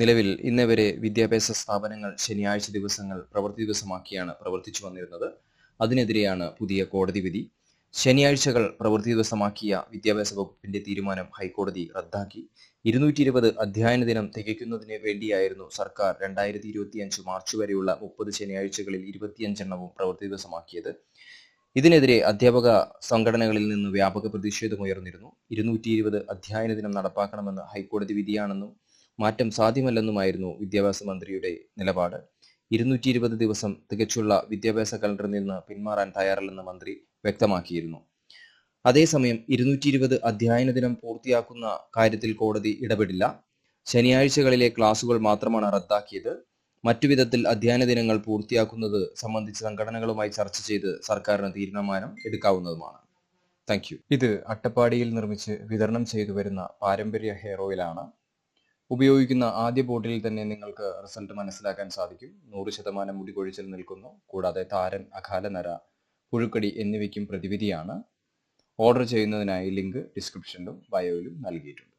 നിലവിൽ ഇന്നവരെ വിദ്യാഭ്യാസ സ്ഥാപനങ്ങൾ ശനിയാഴ്ച ദിവസങ്ങൾ പ്രവൃത്തി ദിവസമാക്കിയാണ് പ്രവർത്തിച്ചു വന്നിരുന്നത്. അതിനെതിരെയാണ് പുതിയ കോടതി വിധി. ശനിയാഴ്ചകൾ പ്രവൃത്തി ദിവസമാക്കിയ വിദ്യാഭ്യാസ വകുപ്പിന്റെ തീരുമാനം ഹൈക്കോടതി റദ്ദാക്കി. ഇരുന്നൂറ്റി ഇരുപത് അധ്യയന ദിനം തികയ്ക്കുന്നതിന് വേണ്ടിയായിരുന്നു സർക്കാർ രണ്ടായിരത്തി ഇരുപത്തിയഞ്ച് മാർച്ച് വരെയുള്ള മുപ്പത് ശനിയാഴ്ചകളിൽ ഇരുപത്തിയഞ്ചെണ്ണവും പ്രവൃത്തി ദിവസമാക്കിയത്. ഇതിനെതിരെ അധ്യാപക സംഘടനകളിൽ നിന്ന് വ്യാപക പ്രതിഷേധമുയർന്നിരുന്നു. ഇരുന്നൂറ്റി ഇരുപത് അധ്യയന ദിനം നടപ്പാക്കണമെന്ന് ഹൈക്കോടതി വിധിയാണെന്നും മാറ്റം സാധ്യമല്ലെന്നുമായിരുന്നു വിദ്യാഭ്യാസ മന്ത്രിയുടെ നിലപാട്. ഇരുന്നൂറ്റി ഇരുപത് ദിവസം തികച്ചുള്ള വിദ്യാഭ്യാസ കലണ്ടറിൽ നിന്ന് പിന്മാറാൻ തയ്യാറല്ലെന്ന് മന്ത്രി വ്യക്തമാക്കിയിരുന്നു. അതേസമയം ഇരുന്നൂറ്റി ഇരുപത് അധ്യയന ദിനം പൂർത്തിയാക്കുന്ന കാര്യത്തിൽ കോടതി ഇടപെടില്ല. ശനിയാഴ്ചകളിലെ ക്ലാസുകൾ മാത്രമാണ് റദ്ദാക്കിയത്. മറ്റു വിധത്തിൽ അധ്യയന ദിനങ്ങൾ പൂർത്തിയാക്കുന്നത് സംബന്ധിച്ച് സംഘടനകളുമായി ചർച്ച ചെയ്ത് സർക്കാരിന് തീരുമാനം എടുക്കാവുന്നതുമാണ്. താങ്ക് ഇത് അട്ടപ്പാടിയിൽ നിർമ്മിച്ച് വിതരണം ചെയ്തു വരുന്ന പാരമ്പര്യ ഹെയർ ഓയിലാണ്. ഉപയോഗിക്കുന്ന ആദ്യ ബോട്ടിൽ തന്നെ നിങ്ങൾക്ക് റിസൾട്ട് മനസ്സിലാക്കാൻ സാധിക്കും. നൂറ് ശതമാനം മുടി കൊഴിച്ചിൽ നിൽക്കുന്നു. കൂടാതെ താരൻ അകാലനര പുഴുക്കടി എന്നിവയ്ക്കും പ്രതിവിധിയാണ്. ഓർഡർ ചെയ്യുന്നതിനായി ലിങ്ക് ഡിസ്ക്രിപ്ഷനിലും ബയോയിലും നൽകിയിട്ടുണ്ട്.